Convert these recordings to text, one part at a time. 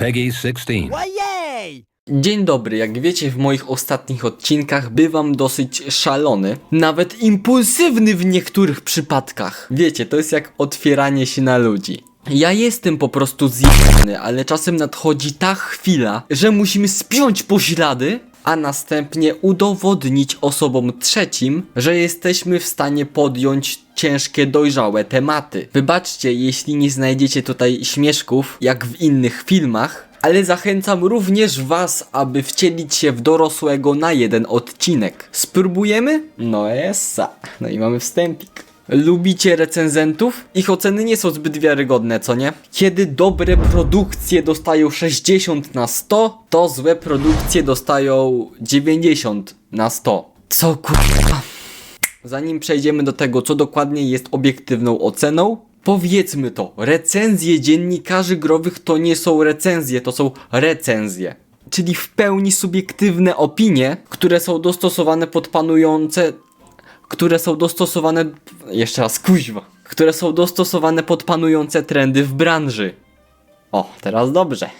Peggy 16. Ojej! Dzień dobry, jak wiecie w moich ostatnich odcinkach bywam dosyć szalony, nawet impulsywny w niektórych przypadkach. Wiecie, to jest jak otwieranie się na ludzi. Ja jestem po prostu zjebany, ale czasem nadchodzi ta chwila, że musimy spiąć poślady, a następnie udowodnić osobom trzecim, że jesteśmy w stanie podjąć ciężkie, dojrzałe tematy. Wybaczcie, jeśli nie znajdziecie tutaj śmieszków, jak w innych filmach, ale zachęcam również was, aby wcielić się w dorosłego na jeden odcinek. Spróbujemy? No esa. No i mamy wstępik. Lubicie recenzentów? Ich oceny nie są zbyt wiarygodne, co nie? Kiedy dobre produkcje dostają 60 na 100, to złe produkcje dostają 90 na 100. Co kurwa? Zanim przejdziemy do tego, co dokładnie jest obiektywną oceną, powiedzmy to, recenzje dziennikarzy growych to nie są recenzje, to są recenzje. Czyli w pełni subiektywne opinie, które są dostosowane pod panujące które są dostosowane. Jeszcze raz, kuźwa. Które są dostosowane pod panujące trendy w branży. O, teraz dobrze.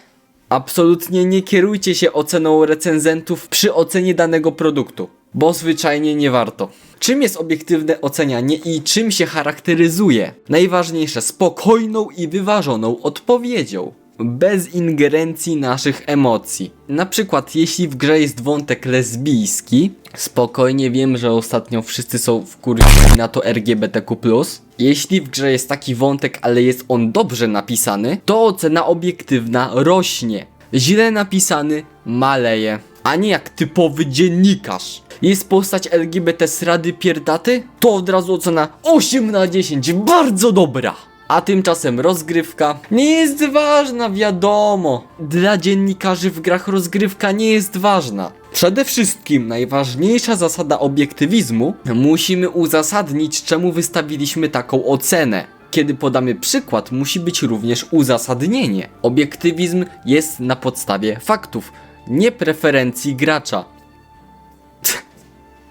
Absolutnie nie kierujcie się oceną recenzentów przy ocenie danego produktu, bo zwyczajnie nie warto. Czym jest obiektywne ocenianie i czym się charakteryzuje? Najważniejsze, spokojną i wyważoną odpowiedzią. Bez ingerencji naszych emocji. Na przykład, jeśli w grze jest wątek lesbijski, spokojnie wiem, że ostatnio wszyscy są wkurwieni na to LGBTQ+. Jeśli w grze jest taki wątek, ale jest on dobrze napisany, to ocena obiektywna rośnie. Źle napisany maleje. A nie jak typowy dziennikarz. Jest postać LGBT z Rady Pierdaty? To od razu ocena 8 na 10, bardzo dobra. A tymczasem rozgrywka nie jest ważna, wiadomo. Dla dziennikarzy w grach rozgrywka nie jest ważna. Przede wszystkim najważniejsza zasada obiektywizmu musimy uzasadnić, czemu wystawiliśmy taką ocenę. Kiedy podamy przykład, musi być również uzasadnienie. Obiektywizm jest na podstawie faktów, nie preferencji gracza.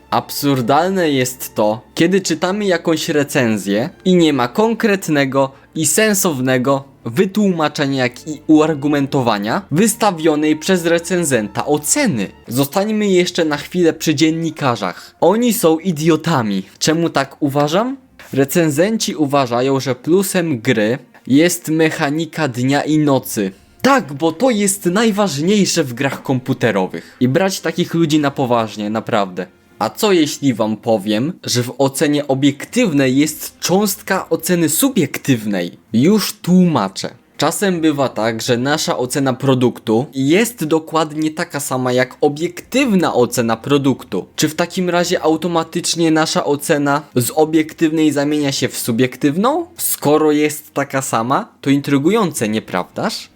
Absurdalne jest to, kiedy czytamy jakąś recenzję i nie ma konkretnego i sensownego wytłumaczenia, jak i uargumentowania wystawionej przez recenzenta oceny. Zostańmy jeszcze na chwilę przy dziennikarzach. Oni są idiotami. Czemu tak uważam? Recenzenci uważają, że plusem gry jest mechanika dnia i nocy. Tak, bo to jest najważniejsze w grach komputerowych. I brać takich ludzi na poważnie, naprawdę. A co jeśli wam powiem, że w ocenie obiektywnej jest cząstka oceny subiektywnej? Już tłumaczę. Czasem bywa tak, że nasza ocena produktu jest dokładnie taka sama jak obiektywna ocena produktu. Czy w takim razie automatycznie nasza ocena z obiektywnej zamienia się w subiektywną? Skoro jest taka sama, to intrygujące, nieprawdaż?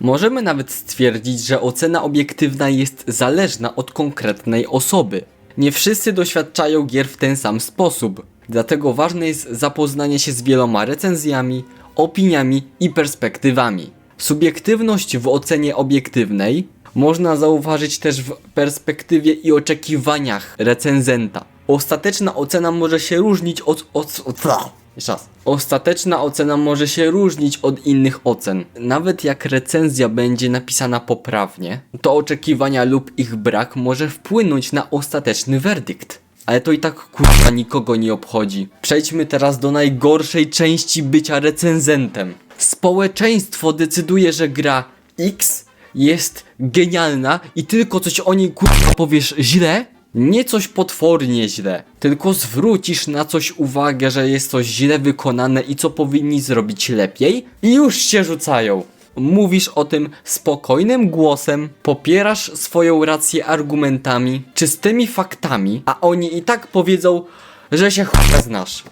Możemy nawet stwierdzić, że ocena obiektywna jest zależna od konkretnej osoby. Nie wszyscy doświadczają gier w ten sam sposób, dlatego ważne jest zapoznanie się z wieloma recenzjami, opiniami i perspektywami. Subiektywność w ocenie obiektywnej można zauważyć też w perspektywie i oczekiwaniach recenzenta. Ostateczna ocena może się różnić od. od, od jeszcze raz. Ostateczna ocena może się różnić od innych ocen. Nawet jak recenzja będzie napisana poprawnie, to oczekiwania lub ich brak może wpłynąć na ostateczny werdykt. Ale to i tak kurwa nikogo nie obchodzi. Przejdźmy teraz do najgorszej części bycia recenzentem. Społeczeństwo decyduje, że gra X jest genialna i tylko coś o niej kurwa powiesz źle, nie coś potwornie źle, tylko zwrócisz na coś uwagę, że jest coś źle wykonane i co powinni zrobić lepiej i już się rzucają. Mówisz o tym spokojnym głosem, popierasz swoją rację argumentami, czystymi faktami, a oni i tak powiedzą, że się chuja znasz.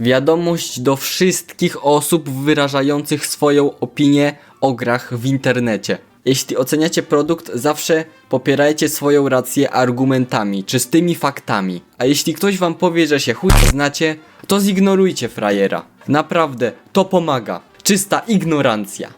Wiadomość do wszystkich osób wyrażających swoją opinię o grach w internecie. Jeśli oceniacie produkt, zawsze popierajcie swoją rację argumentami, czystymi faktami. A jeśli ktoś wam powie, że się chuj znacie, to zignorujcie frajera. Naprawdę, to pomaga. Czysta ignorancja.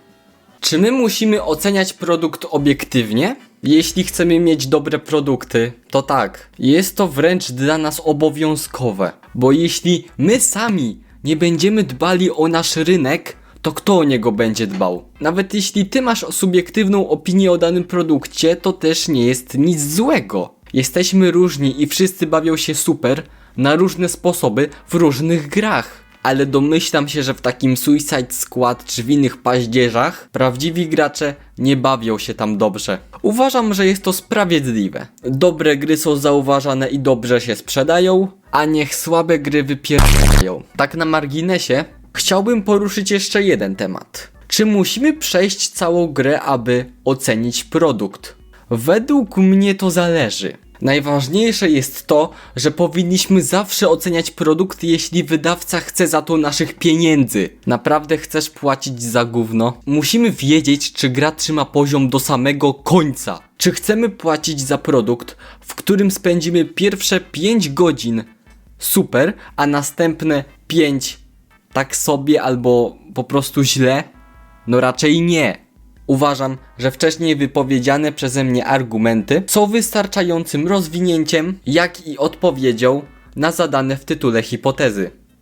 Czy my musimy oceniać produkt obiektywnie? Jeśli chcemy mieć dobre produkty, to tak. Jest to wręcz dla nas obowiązkowe. Bo jeśli my sami nie będziemy dbali o nasz rynek, to kto o niego będzie dbał? Nawet jeśli ty masz subiektywną opinię o danym produkcie, to też nie jest nic złego. Jesteśmy różni i wszyscy bawią się super na różne sposoby w różnych grach. Ale domyślam się, że w takim Suicide Squad czy w innych paździerzach prawdziwi gracze nie bawią się tam dobrze. Uważam, że jest to sprawiedliwe. Dobre gry są zauważane i dobrze się sprzedają, a niech słabe gry wypierają. Tak na marginesie, chciałbym poruszyć jeszcze jeden temat. Czy musimy przejść całą grę, aby ocenić produkt? Według mnie to zależy. Najważniejsze jest to, że powinniśmy zawsze oceniać produkt, jeśli wydawca chce za to naszych pieniędzy. Naprawdę chcesz płacić za gówno? Musimy wiedzieć, czy gra trzyma poziom do samego końca. Czy chcemy płacić za produkt, w którym spędzimy pierwsze 5 godzin super, a następne 5 tak sobie albo po prostu źle? No raczej nie. Uważam, że wcześniej wypowiedziane przeze mnie argumenty są wystarczającym rozwinięciem, jak i odpowiedzią na zadane w tytule hipotezy.